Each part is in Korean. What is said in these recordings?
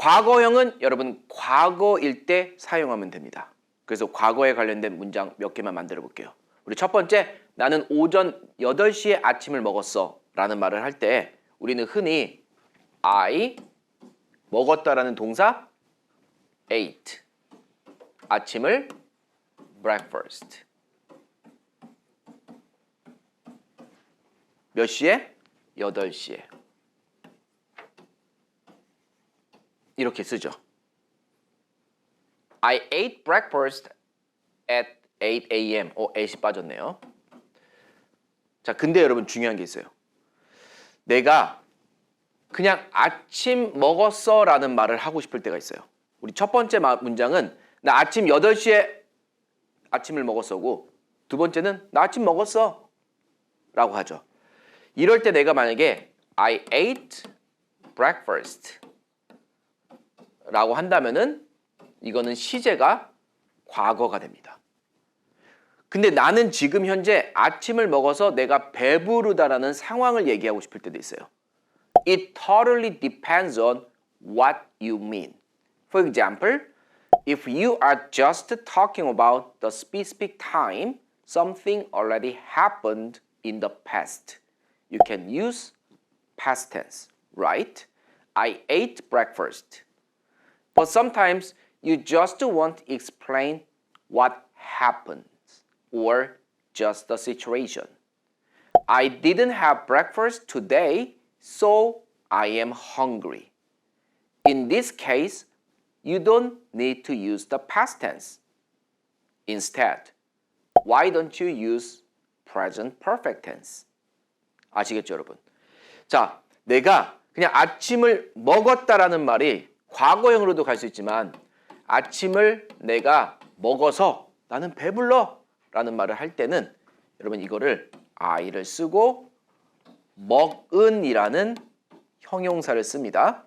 과거형은 여러분 과거일 때 사용하면 됩니다. 그래서 과거에 관련된 문장 몇 개만 만들어 볼게요. 우리 첫 번째 나는 오전 8시에 아침을 먹었어 라는 말을 할 때 우리는 흔히 I 먹었다라는 동사 ate 아침을 breakfast 몇 시에? 8시에 이렇게 쓰죠. I ate breakfast at 8 a.m. 어, 8이 빠졌네요. 자, 근데 여러분 중요한 게 있어요. 내가 그냥 아침 먹었어 라는 말을 하고 싶을 때가 있어요. 우리 첫 번째 마- 문장은 나 아침 8시에 아침을 먹었어고 두 번째는 나 아침 먹었어 라고 하죠. 이럴 때 내가 만약에 I ate breakfast 라고 한다면은 이거는 시제가 과거가 됩니다. 근데 나는 지금 현재 아침을 먹어서 내가 배부르다라는 상황을 얘기하고 싶을 때도 있어요. It totally depends on what you mean. For example, if you are just talking about the specific time something already happened in the past, you can use past tense, right? I ate breakfast. But sometimes you just want to explain what happened or just the situation. I didn't have breakfast today, so I am hungry. In this case, you don't need to use the past tense. Instead, why don't you use present perfect tense? 아시겠죠, 여러분? 자, 내가 그냥 아침을 먹었다라는 말이 과거형으로도 갈 수 있지만 아침을 내가 먹어서 나는 배불러 라는 말을 할 때는 여러분 이거를 I를 쓰고 먹은이라는 형용사를 씁니다.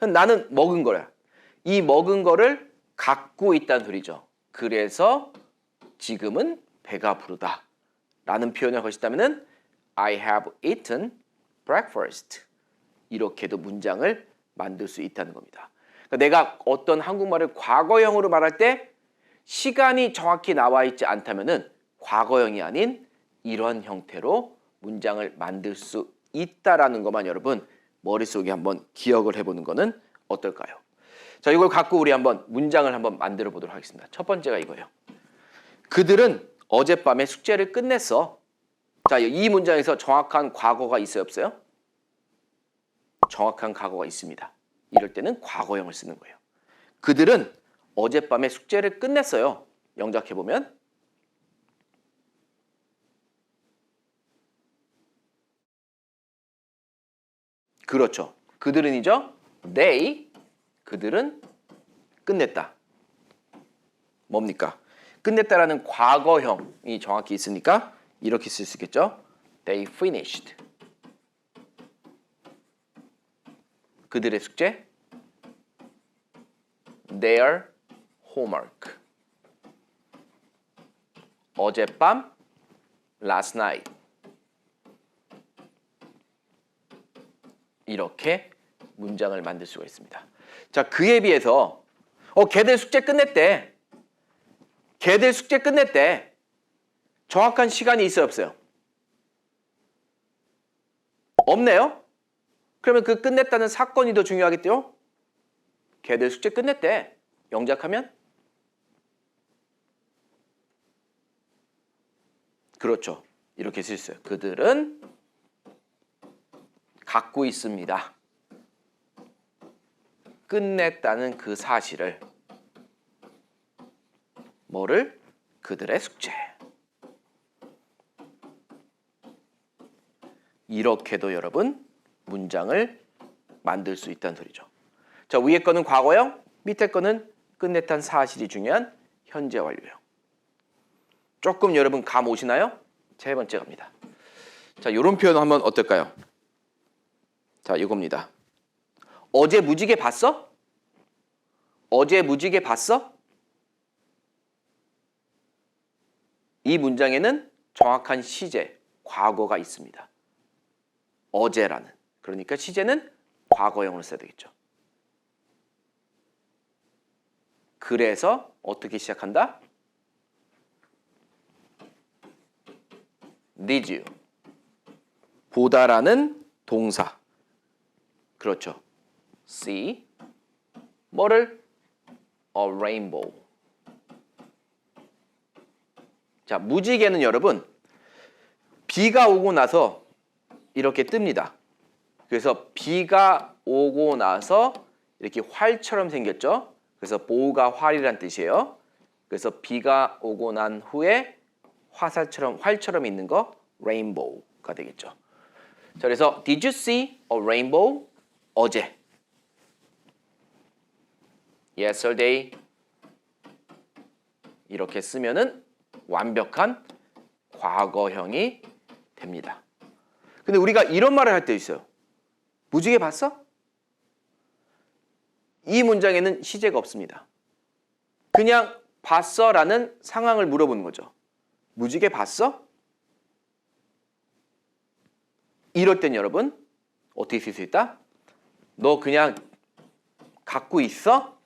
나는 먹은 거야. 이 먹은 거를 갖고 있다는 소리죠. 그래서 지금은 배가 부르다 라는 표현을 하시다면은 I have eaten breakfast 이렇게도 문장을 만들 수 있다는 겁니다. 그러니까 내가 어떤 한국말을 과거형으로 말할 때 시간이 정확히 나와 있지 않다면은 과거형이 아닌 이런 형태로 문장을 만들 수 있다라는 것만 여러분 머릿속에 한번 기억을 해보는 거는 어떨까요? 자, 이걸 갖고 우리 한번 문장을 한번 만들어 보도록 하겠습니다. 첫 번째가 이거예요. 그들은 어젯밤에 숙제를 끝냈어. 자, 이 문장에서 정확한 과거가 있어요, 없어요? 정확한 과거가 있습니다. 이럴 때는 과거형을 쓰는 거예요. 그들은 어젯밤에 숙제를 끝냈어요. 영작해 보면 그렇죠. 그들은이죠. They 그들은 끝냈다. 뭡니까? 끝냈다라는 과거형이 정확히 있으니까 이렇게 쓸 수 있겠죠. They finished. 그들의 숙제 their homework. 어젯밤 last night. 이렇게 문장을 만들 수가 있습니다. 자, 그에 비해서 어, 걔들 숙제 끝냈대. 걔들 숙제 끝냈대. 정확한 시간이 있어요, 없어요? 없네요. 그러면 그 끝냈다는 사건이 더 중요하겠죠? 걔들 숙제 끝냈대. 영작하면? 그렇죠. 이렇게 쓸 수 있어요. 그들은 갖고 있습니다. 끝냈다는 그 사실을 뭐를? 그들의 숙제. 이렇게도 여러분 문장을 만들 수 있다는 소리죠. 자, 위에 거는 과거형, 밑에 거는 끝냈다는 사실이 중요한 현재 완료형. 조금 여러분 감 오시나요? 세 번째 갑니다. 자, 이런 표현 한번 어떨까요? 자, 이겁니다. 어제 무지개 봤어? 어제 무지개 봤어? 이 문장에는 정확한 시제, 과거가 있습니다. 어제라는. 그러니까 시제는 과거형을 써야 되겠죠. 그래서 어떻게 시작한다? Did you? 보다라는 동사. 그렇죠. See 뭐를? A rainbow. 자, 무지개는 여러분 비가 오고 나서 이렇게 뜹니다. 그래서 비가 오고 나서 이렇게 활처럼 생겼죠. 그래서 보우가 활이란 뜻이에요. 그래서 비가 오고 난 후에 화살처럼 활처럼 있는 거 레인보우가 되겠죠. 자, 그래서 Did you see a rainbow? 어제. Yesterday. 이렇게 쓰면은 완벽한 과거형이 됩니다. 근데 우리가 이런 말을 할 때 있어요. 무지개 봤어? 이 문장에는 시제가 없습니다. 그냥 봤어 라는 상황을 물어보는 거죠. 무지개 봤어? 이럴 땐 여러분 어떻게 쓸 수 있다? 너 그냥 갖고 있어?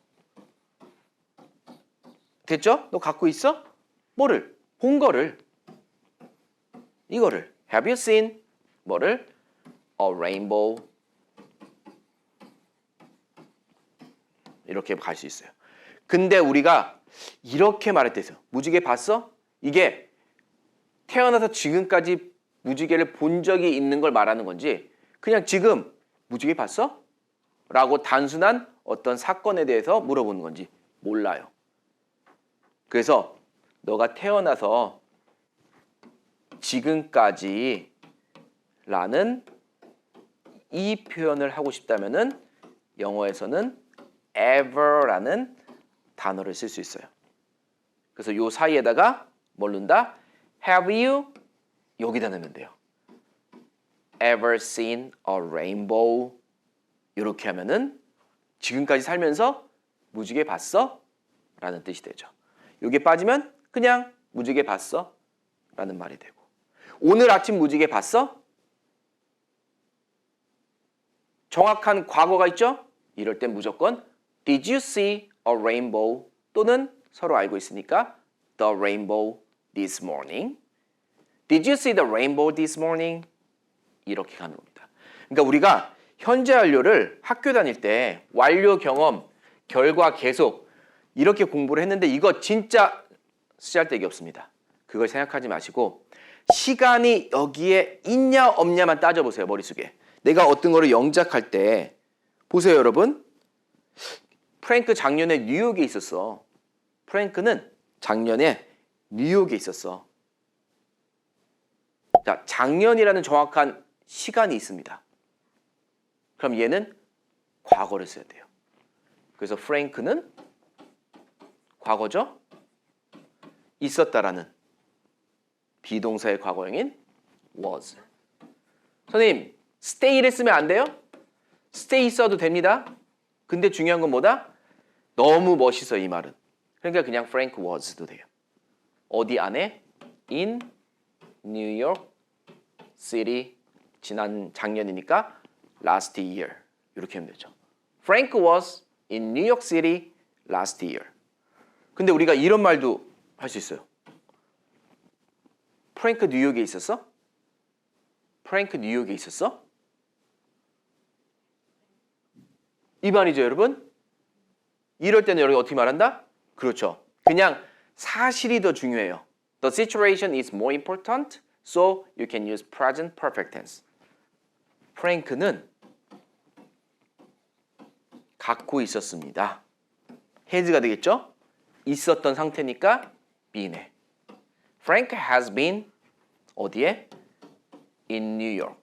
됐죠? 너 갖고 있어? 뭐를? 본 거를. 이거를. Have you seen? 뭐를? A rainbow. 이렇게 갈 수 있어요. 근데 우리가 이렇게 말할 때 있어요. 무지개 봤어? 이게 태어나서 지금까지 무지개를 본 적이 있는 걸 말하는 건지 그냥 지금 무지개 봤어? 라고 단순한 어떤 사건에 대해서 물어보는 건지 몰라요. 그래서 너가 태어나서 지금까지 라는 이 표현을 하고 싶다면은 영어에서는 ever라는 단어를 쓸 수 있어요. 그래서 요 사이에다가 뭘 넣는다? Have you 여기다 넣으면 돼요. Ever seen a rainbow? 이렇게 하면은 지금까지 살면서 무지개 봤어? 라는 뜻이 되죠. 요게 빠지면 그냥 무지개 봤어? 라는 말이 되고 오늘 아침 무지개 봤어? 정확한 과거가 있죠? 이럴 땐 무조건 Did you see a rainbow? 또는 서로 알고 있으니까 The rainbow this morning. Did you see the rainbow this morning? 이렇게 가는 겁니다. 그러니까 우리가 현재 완료를 학교 다닐 때 완료 경험, 결과 계속 이렇게 공부를 했는데 이거 진짜 쓰잘데기 없습니다. 그걸 생각하지 마시고 시간이 여기에 있냐 없냐만 따져보세요 머릿속에. 내가 어떤 거를 영작할 때 보세요 여러분. 프랭크 작년에 뉴욕에 있었어. 프랭크는 작년에 뉴욕에 있었어. 자, 작년이라는 정확한 시간이 있습니다. 그럼 얘는 과거를 써야 돼요. 그래서 프랭크는 과거죠? 있었다라는 비동사의 과거형인 was. 선생님, stay를 쓰면 안 돼요? stay 써도 됩니다. 근데 중요한 건 뭐다? 너무 멋있어 이 말은. 그러니까 그냥 Frank was도 돼요. 어디 안에? In New York City 지난 작년이니까 last year 이렇게 하면 되죠. Frank was in New York City last year. 근데 우리가 이런 말도 할 수 있어요. 프랭크 뉴욕에 있었어? 프랭크 뉴욕에 있었어? 이 말이죠, 여러분. 이럴 때는 여러분 어떻게 말한다? 그렇죠. 그냥 사실이 더 중요해요. The situation is more important, so you can use present perfect tense. 프랭크는 갖고 있었습니다. has가 되겠죠? 있었던 상태니까 bene에. Frank has been 어디에? In New York.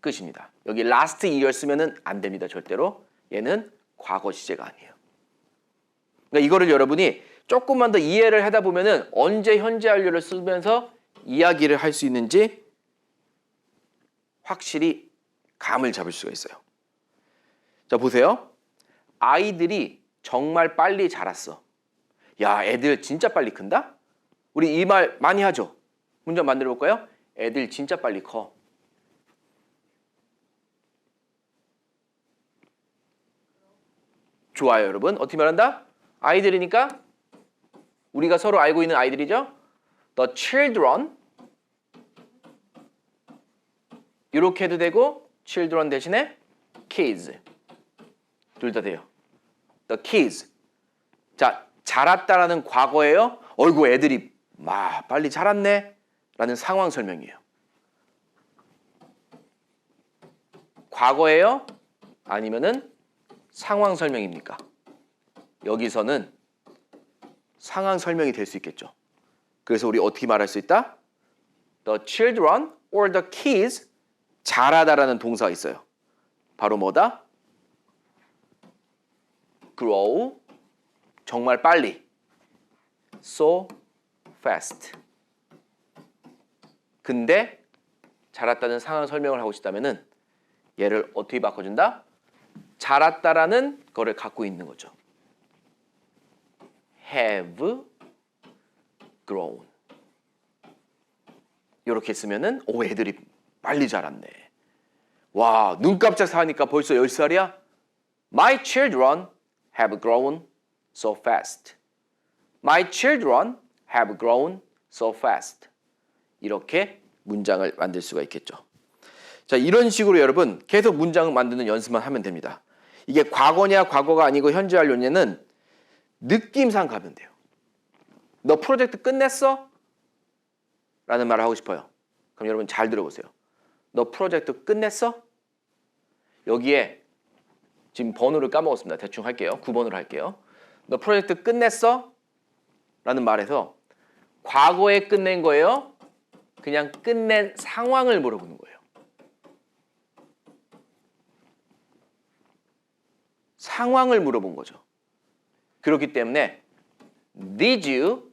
끝입니다. 여기 last year 쓰면은 안 됩니다. 절대로. 얘는 과거 시제가 아니에요. 그러니까 이거를 여러분이 조금만 더 이해를 하다 보면은 언제 현재 완료를 쓰면서 이야기를 할 수 있는지 확실히 감을 잡을 수가 있어요. 자, 보세요. 아이들이 정말 빨리 자랐어. 야, 애들 진짜 빨리 큰다? 우리 이 말 많이 하죠? 문장 만들어 볼까요? 애들 진짜 빨리 커. 좋아요, 여러분. 어떻게 말한다? 아이들이니까 우리가 서로 알고 있는 아이들이죠. The children 이렇게 해도 되고 children 대신에 kids 둘 다 돼요. The kids 자 자랐다라는 과거예요. 어이구 애들이 마 빨리 자랐네 라는 상황 설명이에요. 과거예요? 아니면은 상황 설명입니까? 여기서는 상황 설명이 될 수 있겠죠. 그래서 우리 어떻게 말할 수 있다? The children or the kids 자라다라는 동사가 있어요. 바로 뭐다? grow 정말 빨리 so fast 근데 자랐다는 상황 설명을 하고 싶다면은 얘를 어떻게 바꿔준다? 자랐다라는 거를 갖고 있는 거죠. have grown 이렇게 쓰면은 오 애들이 빨리 자랐네. 와, 눈 깜짝 사니까 벌써 10살이야? My children have grown so fast. My children have grown so fast. 이렇게 문장을 만들 수가 있겠죠. 자, 이런 식으로 여러분 계속 문장을 만드는 연습만 하면 됩니다. 이게 과거냐 과거가 아니고 현재 완료냐는 느낌상 가면 돼요. 너 프로젝트 끝냈어? 라는 말을 하고 싶어요. 그럼 여러분 잘 들어보세요. 너 프로젝트 끝냈어? 여기에 지금 번호를 까먹었습니다. 대충 할게요. 9번으로 할게요. 너 프로젝트 끝냈어? 라는 말에서 과거에 끝낸 거예요? 그냥 끝낸 상황을 물어보는 거예요. 상황을 물어본 거죠. 그렇기 때문에 did you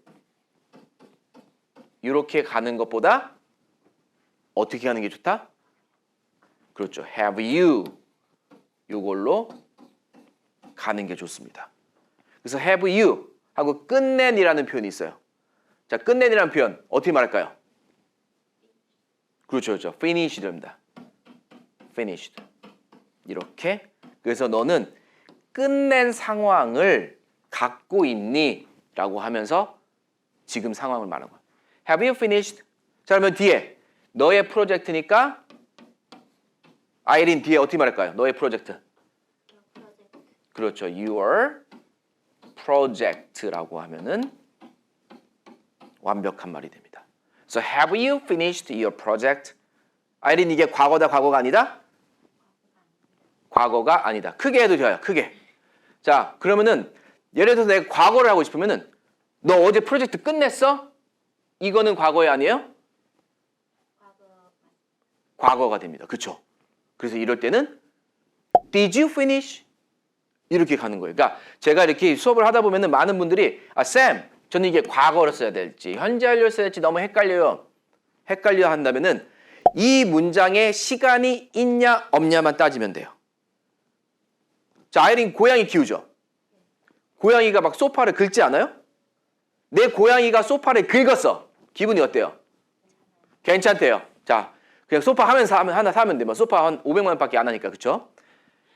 이렇게 가는 것보다 어떻게 하는 게 좋다? 그렇죠. have you 이걸로 가는 게 좋습니다. 그래서 have you 하고 끝낸이라는 표현이 있어요. 자, 끝낸이라는 표현 어떻게 말할까요? 그렇죠, 그렇죠. finished입니다. finished. 이렇게. 그래서 너는 끝낸 상황을 갖고 있니? 라고 하면서 지금 상황을 말하는 거야. Have you finished? 자, 그러면 뒤에 너의 프로젝트니까 아이린 뒤에 어떻게 말할까요? 너의 프로젝트. 그렇죠. Your project라고 하면은 완벽한 말이 됩니다. So have you finished your project? 아이린 이게 과거다 과거가 아니다? 과거가 아니다. 크게 해도 돼요. 크게. 자, 그러면은 예를 들어서 내가 과거를 하고 싶으면은 너 어제 프로젝트 끝냈어? 이거는 과거에 아니에요? 과거 가 됩니다. 그렇죠? 그래서 이럴 때는 Did you finish? 이렇게 가는 거예요. 그러니까 제가 이렇게 수업을 하다 보면은 많은 분들이 아, 쌤, 저는 이게 과거로 써야 될지 현재 완료로 써야 될지 너무 헷갈려요. 헷갈려 한다면은 이 문장에 시간이 있냐 없냐만 따지면 돼요. 자, 아이린 고양이 키우죠. 고양이가 막 소파를 긁지 않아요? 내 고양이가 소파를 긁었어. 기분이 어때요? 괜찮대요. 자, 그냥 소파 하면 사, 하나 사면 돼. 뭐 소파 한 500만 원밖에 안 하니까 그렇죠?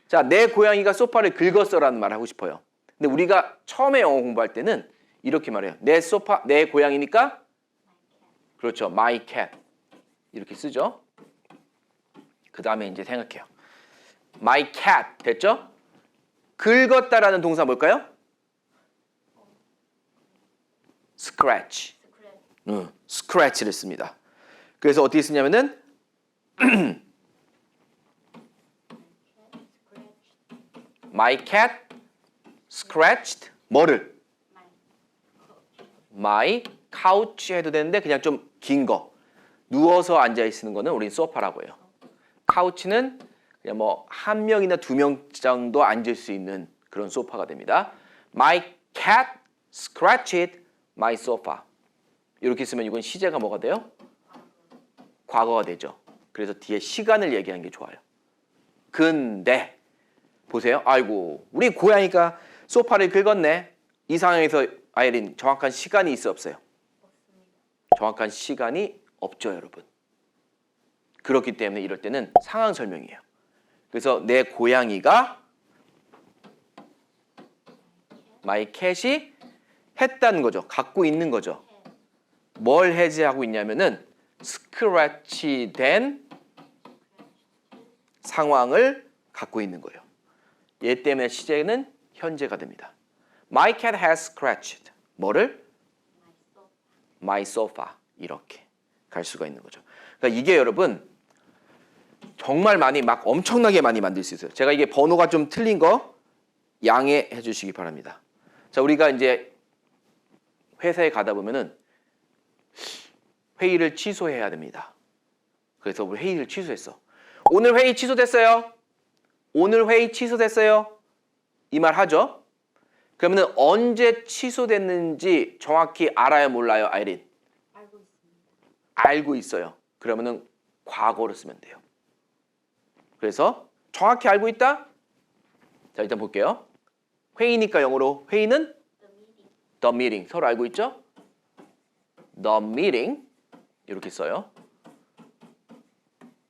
자, 내 고양이가 소파를 긁었어라는 말을 하고 싶어요. 근데 우리가 처음에 영어 공부할 때는 이렇게 말해요. 내 소파, 내 고양이니까 그렇죠. My cat 이렇게 쓰죠. 그 다음에 이제 생각해요. My cat 됐죠? 긁었다라는 동사 뭘까요? scratch. 응, scratch를 씁니다. 그래서 어떻게 쓰냐면은 My cat scratched 뭐를? My couch 해도 되는데 그냥 좀 긴 거. 누워서 앉아 있는 거는 우린 소파라고 해요. 카우치는 그냥 뭐 한 명이나 두 명 정도 앉을 수 있는 그런 소파가 됩니다. My cat scratched my sofa. 이렇게 쓰면 이건 시제가 뭐가 돼요? 과거가 되죠. 그래서 뒤에 시간을 얘기하는 게 좋아요. 근데 보세요. 아이고 우리 고양이가 소파를 긁었네. 이 상황에서 아이린 정확한 시간이 있어 없어요? 정확한 시간이 없죠, 여러분. 그렇기 때문에 이럴 때는 상황 설명이에요. 그래서 내 고양이가 my cat이 했다는 거죠. 갖고 있는 거죠. 뭘 해제하고 있냐면은 스크래치 된 상황을 갖고 있는 거예요. 얘 때문에 시제는 현재가 됩니다. My cat has scratched. 뭐를? My sofa. 이렇게 갈 수가 있는 거죠. 그러니까 이게 여러분 정말 많이 막 엄청나게 많이 만들 수 있어요. 제가 이게 번호가 좀 틀린 거 양해해 주시기 바랍니다. 자, 우리가 이제 회사에 가다 보면은 회의를 취소해야 됩니다. 그래서 우리 회의를 취소했어. 오늘 회의 취소됐어요. 오늘 회의 취소됐어요. 이 말 하죠. 그러면은 언제 취소됐는지 정확히 알아요, 몰라요, 아이린? 알고 있습니다. 알고 있어요. 그러면은 과거로 쓰면 돼요. 그래서 정확히 알고 있다? 자, 일단 볼게요. 회의니까 영어로 회의는 The meeting. 서로 알고 있죠? the meeting 이렇게 써요.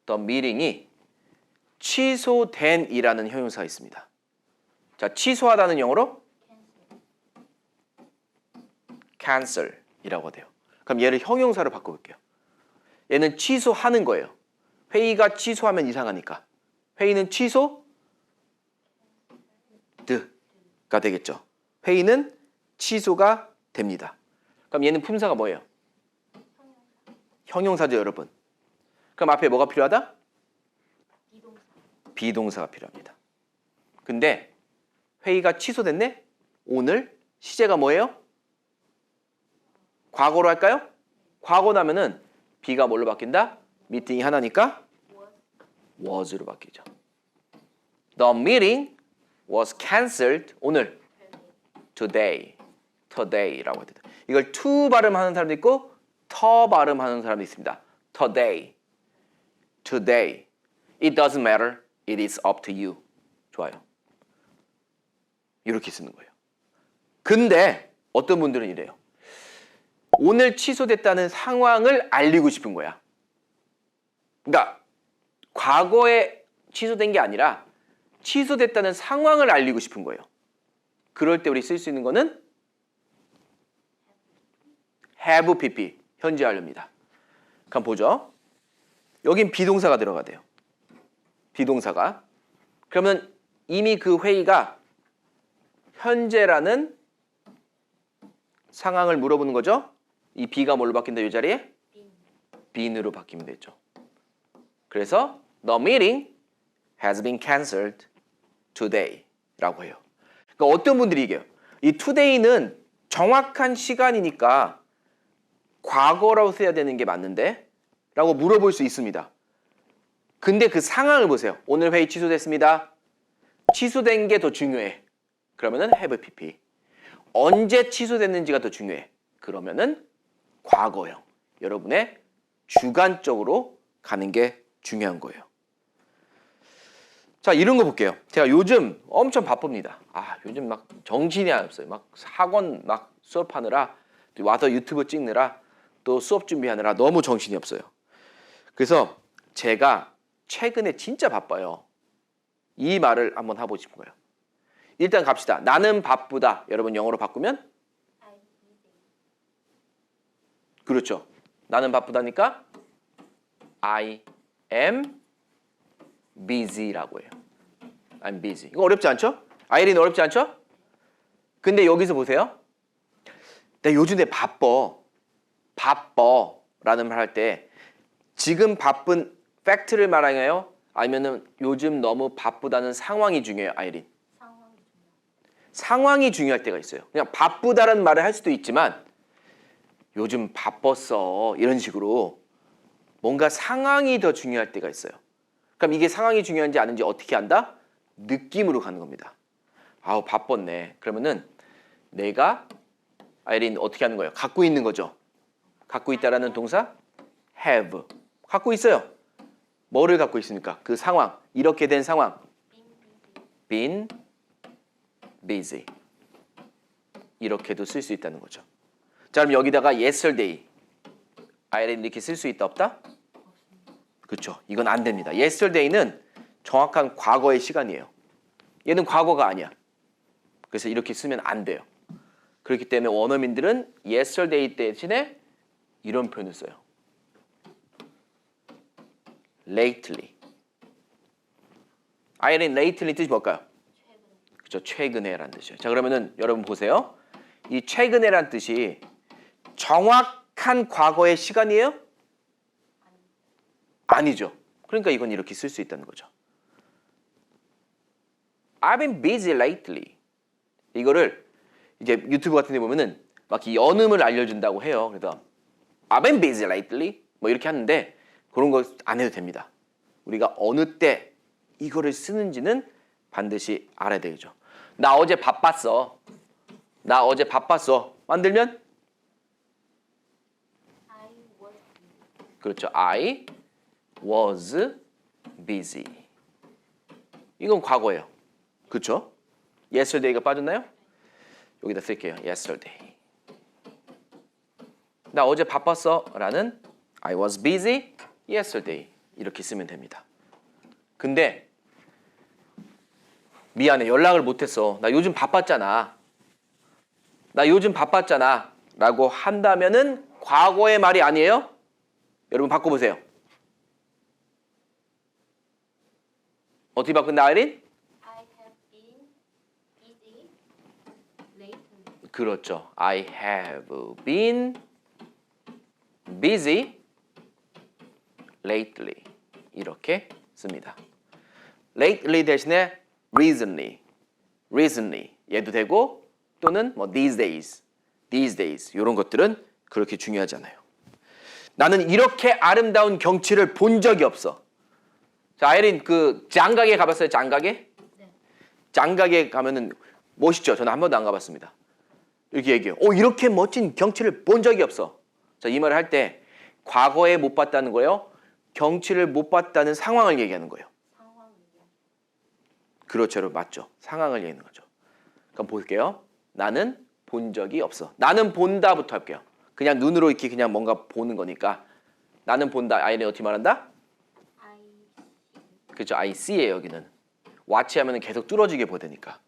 the meeting이 취소된이라는 형용사가 있습니다. 자, 취소하다는 영어로 Cancel. cancel이라고 돼요. 그럼 얘를 형용사로 바꿔볼게요. 얘는 취소하는 거예요. 회의가 취소하면 이상하니까. 회의는 취소 드가 되겠죠. 회의는 취소가 됩니다. 그럼 얘는 품사가 뭐예요? 형용사죠, 여러분. 그럼 앞에 뭐가 필요하다? 비동사. 비동사가 필요합니다. 근데 회의가 취소됐네? 오늘 시제가 뭐예요? 과거로 할까요? 과거 나면은 B가 뭘로 바뀐다? 미팅이 하나니까 Was. was로 바뀌죠. The meeting was cancelled 오늘 today. today라고 돼요. 이걸 to 발음하는 사람도 있고 터 발음하는 사람도 있습니다. today. today. It doesn't matter. It is up to you. 좋아요. 이렇게 쓰는 거예요. 근데 어떤 분들은 이래요. 오늘 취소됐다는 상황을 알리고 싶은 거야. 그러니까 과거에 취소된 게 아니라 취소됐다는 상황을 알리고 싶은 거예요. 그럴 때 우리 쓸 수 있는 거는 have pp 현재 완료입니다. 그럼 보죠. 여긴 비동사가 들어가대요. 비동사가. 그러면 이미 그 회의가 현재라는 상황을 물어보는 거죠. 이 B가 뭘로 바뀐다 이 자리에? Been. been으로 바뀌면 되죠. 그래서 the meeting has been cancelled today라고 해요. 그러니까 어떤 분들이 얘기해요. 이 today는 정확한 시간이니까 과거라고 써야 되는 게 맞는데? 라고 물어볼 수 있습니다. 근데 그 상황을 보세요. 오늘 회의 취소됐습니다. 취소된 게 더 중요해. 그러면은 have pp. 언제 취소됐는지가 더 중요해. 그러면은 과거형. 여러분의 주관적으로 가는 게 중요한 거예요. 자, 이런 거 볼게요. 제가 요즘 엄청 바쁩니다. 아, 요즘 막 정신이 안 없어요. 막 학원 막 수업하느라 또 와서 유튜브 찍느라 또 수업 준비하느라 너무 정신이 없어요. 그래서 제가 최근에 진짜 바빠요. 이 말을 한번 해보고 싶은 거예요. 일단 갑시다. 나는 바쁘다. 여러분 영어로 바꾸면. 그렇죠. 나는 바쁘다니까 I am busy라고 해요. I'm busy. 이거 어렵지 않죠? 아이린 어렵지 않죠? 근데 여기서 보세요. 나 요즘 에 바빠. 바빠 라는 말 할 때 지금 바쁜 팩트를 말하나요? 아니면은 요즘 너무 바쁘다는 상황이 중요해요, 아이린. 상황이. 상황이 중요할 때가 있어요. 그냥 바쁘다라는 말을 할 수도 있지만 요즘 바빴어 이런 식으로 뭔가 상황이 더 중요할 때가 있어요. 그럼 이게 상황이 중요한지 아닌지 어떻게 안다? 느낌으로 가는 겁니다. 아우 바빴네. 그러면은 내가 아이린 어떻게 하는 거예요? 갖고 있는 거죠. 갖고 있다라는 동사 have 갖고 있어요. 뭐를 갖고 있습니까? 그 상황 이렇게 된 상황 Been busy. 이렇게도 쓸 수 있다는 거죠. 자 그럼 여기다가 yesterday 아이린 이렇게 쓸 수 있다 없다? 그렇죠. 이건 안 됩니다. yesterday는 정확한 과거의 시간이에요. 얘는 과거가 아니야. 그래서 이렇게 쓰면 안 돼요. 그렇기 때문에 원어민들은 yesterday 대신에 이런 표현을 써요. lately. 아이린 lately 뜻이 뭘까요? 최근 그죠 최근에라는 뜻이에요. 자 그러면은 여러분 보세요. 이 최근에란 뜻이 정확한 과거의 시간이에요? 아니죠. 그러니까 이건 이렇게 쓸 수 있다는 거죠. I've been busy lately. 이거를 이제 유튜브 같은 데 보면은 막 이 연음을 알려준다고 해요. 그래서 I've been busy lately 뭐 이렇게 하는데 그런 거 안 해도 됩니다. 우리가 어느 때 이거를 쓰는지는 반드시 알아야 되죠. 나 어제 바빴어. 나 어제 바빴어. 만들면. 그렇죠. I was busy. 이건 과거예요. 그렇죠? yesterday가 빠졌나요? 여기다 쓸게요. yesterday. 나 어제 바빴어 라는 I was busy yesterday 이렇게 쓰면 됩니다. 근데 미안해 연락을 못했어. 나 요즘 바빴잖아. 나 요즘 바빴잖아.라고 한다면은 과거의 말이 아니에요. 여러분 바꿔보세요. 어떻게 바꾼다 아이린? I have been busy lately. 그렇죠. I have been busy lately 이렇게 씁니다. lately 대신에 recently, recently 얘도 되고 또는 뭐 these days, these days 이런 것들은 그렇게 중요하지 않아요. 나는 이렇게 아름다운 경치를 본 적이 없어. 자, 아이린 그 장가게 가봤어요? 장가게? 네. 장가게 가면은 멋있죠. 저는 한 번도 안 가봤습니다. 이렇게 얘기해요. 오 이렇게 멋진 경치를 본 적이 없어. 자, 이 말을 할 때 과거에 못 봤다는 거예요. 경치를 못 봤다는 상황을 얘기하는 거예요. 그렇죠. 맞죠. 상황을 얘기하는 거죠. 그럼 볼게요. 나는 본 적이 없어. 나는 본다부터 할게요. 그냥 눈으로 이렇게 그냥 뭔가 보는 거니까 나는 본다. 아이는 어떻게 말한다? I 그렇죠. I see예요, 여기는. watch 하면 계속 뚫어지게 보되니까.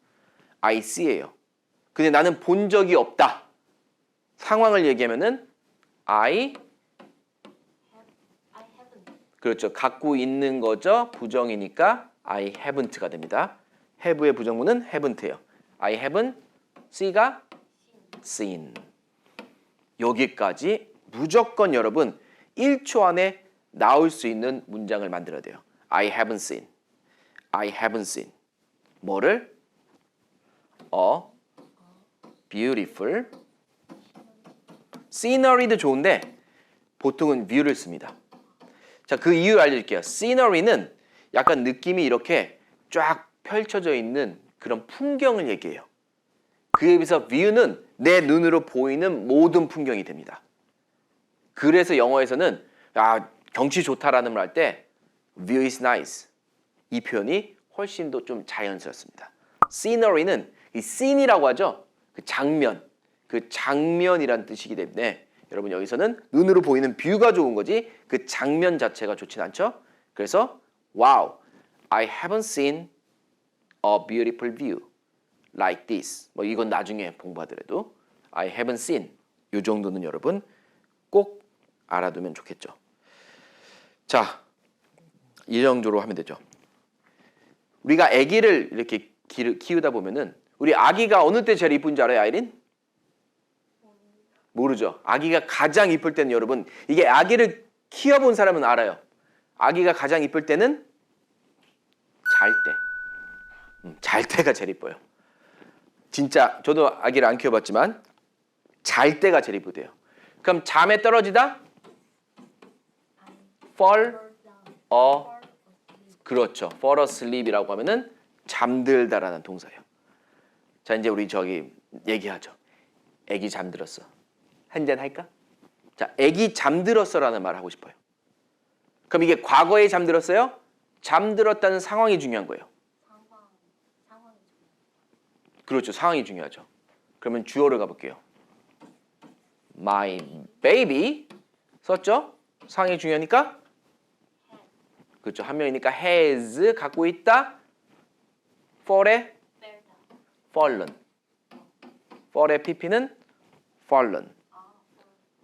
I see예요. 근데 나는 본 적이 없다. 상황을 얘기하면은 I 그렇죠. 갖고 있는 거죠. 부정이니까 I haven't가 됩니다. have의 부정문은 haven't예요. I haven't see가 seen. 여기까지 무조건 여러분 1초 안에 나올 수 있는 문장을 만들어야 돼요. I haven't seen. I haven't seen. 뭐를? A beautiful scenery도 좋은데 보통은 view를 씁니다. 자, 그 이유 알려줄게요. scenery는 약간 느낌이 이렇게 쫙 펼쳐져 있는 그런 풍경을 얘기해요. 그에 비해서 view는 내 눈으로 보이는 모든 풍경이 됩니다. 그래서 영어에서는 아, 경치 좋다라는 말 할 때 view is nice 이 표현이 훨씬 더 좀 자연스럽습니다. scenery는 이 scene이라고 하죠. 그 장면, 그 장면이란 뜻이기 때문에 여러분 여기서는 눈으로 보이는 뷰가 좋은 거지 그 장면 자체가 좋진 않죠. 그래서 wow, I haven't seen a beautiful view like this. 뭐 이건 나중에 공부하더라도 I haven't seen 이 정도는 여러분 꼭 알아두면 좋겠죠. 자, 이 정도로 하면 되죠. 우리가 아기를 이렇게 기- 키우다 보면은 우리 아기가 어느 때 제일 이쁜지 알아요, 아이린? 모르죠. 아기가 가장 이쁠 때는 여러분 이게 아기를 키워본 사람은 알아요. 아기가 가장 이쁠 때는 잘 때. 음, 잘 때가 제일 이뻐요. 진짜 저도 아기를 안 키워봤지만 잘 때가 제일 이쁘대요. 그럼 잠에 떨어지다? fall fall down. 어 fall asleep. 그렇죠. fall asleep이라고 하면은 잠들다라는 동사예요. 자 이제 우리 저기 얘기하죠. 애기 잠들었어. 한 잔 할까? 자, 애기 잠들었어라는 말 하고 싶어요. 그럼 이게 과거에 잠들었어요? 잠들었다는 상황이 중요한 거예요. 그렇죠. 상황이 중요하죠. 그러면 주어를 가볼게요. My baby 썼죠? 상황이 중요하니까 그렇죠. 한 명이니까 has 갖고 있다. fall에 fallen fall의 pp는 fallen.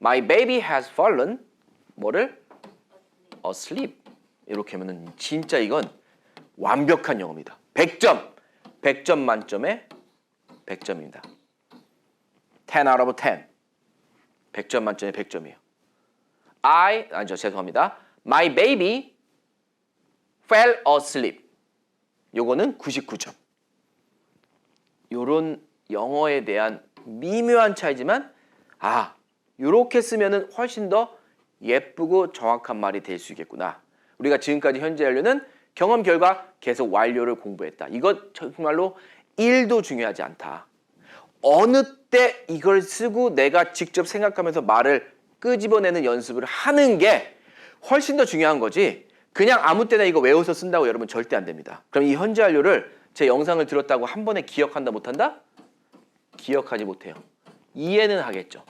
My baby has fallen. 뭐를? asleep. 이렇게 하면은 진짜 이건 완벽한 영어입니다. 100점. 100점 만점에 100점입니다. 10 out of 10. 100점 만점에 100점이에요. I 아니죠. 죄송합니다. My baby fell asleep. 요거는 99점. 요런 영어에 대한 미묘한 차이지만 아, 요렇게 쓰면은 훨씬 더 예쁘고 정확한 말이 될 수 있겠구나. 우리가 지금까지 현재 완료는 경험 결과 계속 완료를 공부했다. 이것 정말로 1도 중요하지 않다. 어느 때 이걸 쓰고 내가 직접 생각하면서 말을 끄집어내는 연습을 하는 게 훨씬 더 중요한 거지. 그냥 아무 때나 이거 외워서 쓴다고 여러분 절대 안 됩니다. 그럼 이 현재 완료를 제 영상을 들었다고 한 번에 기억한다 못한다? 기억하지 못해요. 이해는 하겠죠.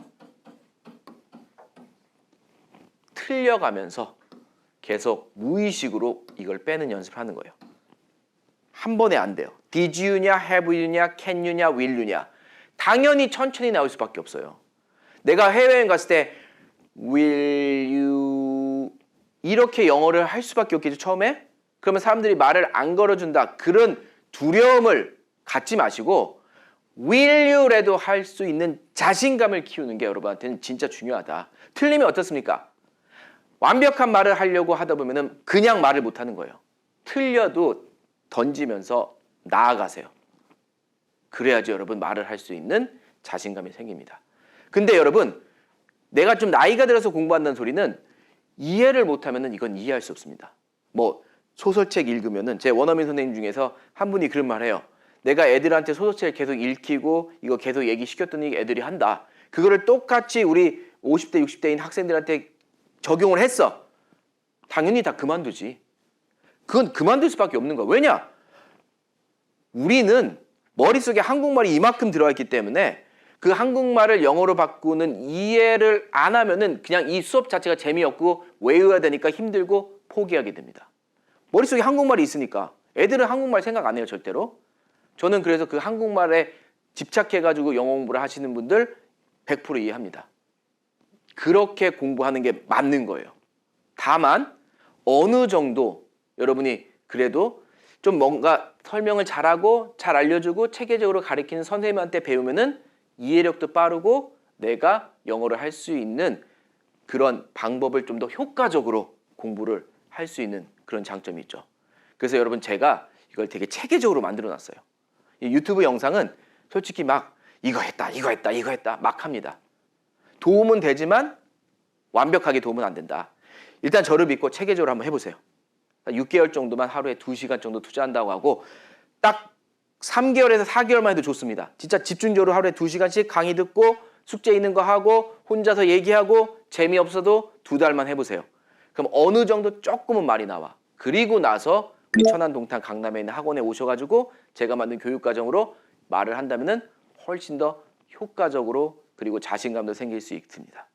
틀려가면서 계속 무의식으로 이걸 빼는 연습을 하는 거예요. 한 번에 안 돼요. Did you냐, have you냐, can you냐, will you냐. 당연히 천천히 나올 수밖에 없어요. 내가 해외여행 갔을 때 will you 이렇게 영어를 할 수밖에 없겠죠 처음에. 그러면 사람들이 말을 안 걸어준다 그런 두려움을 갖지 마시고 will you라도 할 수 있는 자신감을 키우는 게 여러분한테는 진짜 중요하다. 틀리면 어떻습니까? 완벽한 말을 하려고 하다 보면은 그냥 말을 못 하는 거예요. 틀려도 던지면서 나아가세요. 그래야지 여러분 말을 할 수 있는 자신감이 생깁니다. 근데 여러분 내가 좀 나이가 들어서 공부한다는 소리는 이해를 못하면은 이건 이해할 수 없습니다. 뭐 소설책 읽으면은 제 원어민 선생님 중에서 한 분이 그런 말 해요. 내가 애들한테 소설책을 계속 읽히고 이거 계속 얘기시켰더니 애들이 한다. 그거를 똑같이 우리 50대 60대인 학생들한테 적용을 했어. 당연히 다 그만두지. 그건 그만둘 수밖에 없는 거야. 왜냐? 우리는 머릿속에 한국말이 이만큼 들어가 있기 때문에 그 한국말을 영어로 바꾸는 이해를 안 하면은 그냥 이 수업 자체가 재미없고 외워야 되니까 힘들고 포기하게 됩니다. 머릿속에 한국말이 있으니까 애들은 한국말 생각 안 해요, 절대로. 저는 그래서 그 한국말에 집착해 가지고 영어 공부를 하시는 분들 100% 이해합니다. 그렇게 공부하는 게 맞는 거예요. 다만 어느 정도 여러분이 그래도 좀 뭔가 설명을 잘하고 잘 알려주고 체계적으로 가르치는 선생님한테 배우면은 이해력도 빠르고 내가 영어를 할 수 있는 그런 방법을 좀 더 효과적으로 공부를 할 수 있는 그런 장점이 있죠. 그래서 여러분 제가 이걸 되게 체계적으로 만들어 놨어요. 이 유튜브 영상은 솔직히 막 이거 했다, 이거 했다, 이거 했다 막 합니다. 도움은 되지만 완벽하게 도움은 안 된다. 일단 저를 믿고 체계적으로 한번 해보세요. 6개월 정도만 하루에 2시간 정도 투자한다고 하고 딱 3개월에서 4개월만 해도 좋습니다. 진짜 집중적으로 하루에 2시간씩 강의 듣고 숙제 있는 거 하고 혼자서 얘기하고 재미없어도 두 달만 해보세요. 그럼 어느 정도 조금은 말이 나와. 그리고 나서 우리 천안 동탄 강남에 있는 학원에 오셔가지고 제가 만든 교육 과정으로 말을 한다면은 훨씬 더 효과적으로 그리고 자신감도 생길 수 있습니다.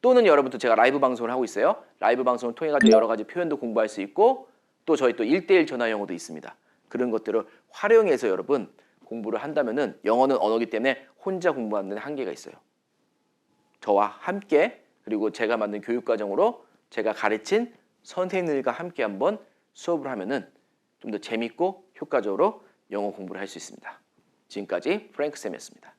또는 여러분도 제가 라이브 방송을 하고 있어요. 라이브 방송을 통해 가지고 여러 가지 표현도 공부할 수 있고 또 저희 또 1대1 전화 영어도 있습니다. 그런 것들을 활용해서 여러분 공부를 한다면은 영어는 언어기 때문에 혼자 공부하는 데 한계가 있어요. 저와 함께 그리고 제가 만든 교육 과정으로 제가 가르친 선생님들과 함께 한번 수업을 하면은 좀 더 재밌고 효과적으로 영어 공부를 할 수 있습니다. 지금까지 프랭크 쌤이었습니다.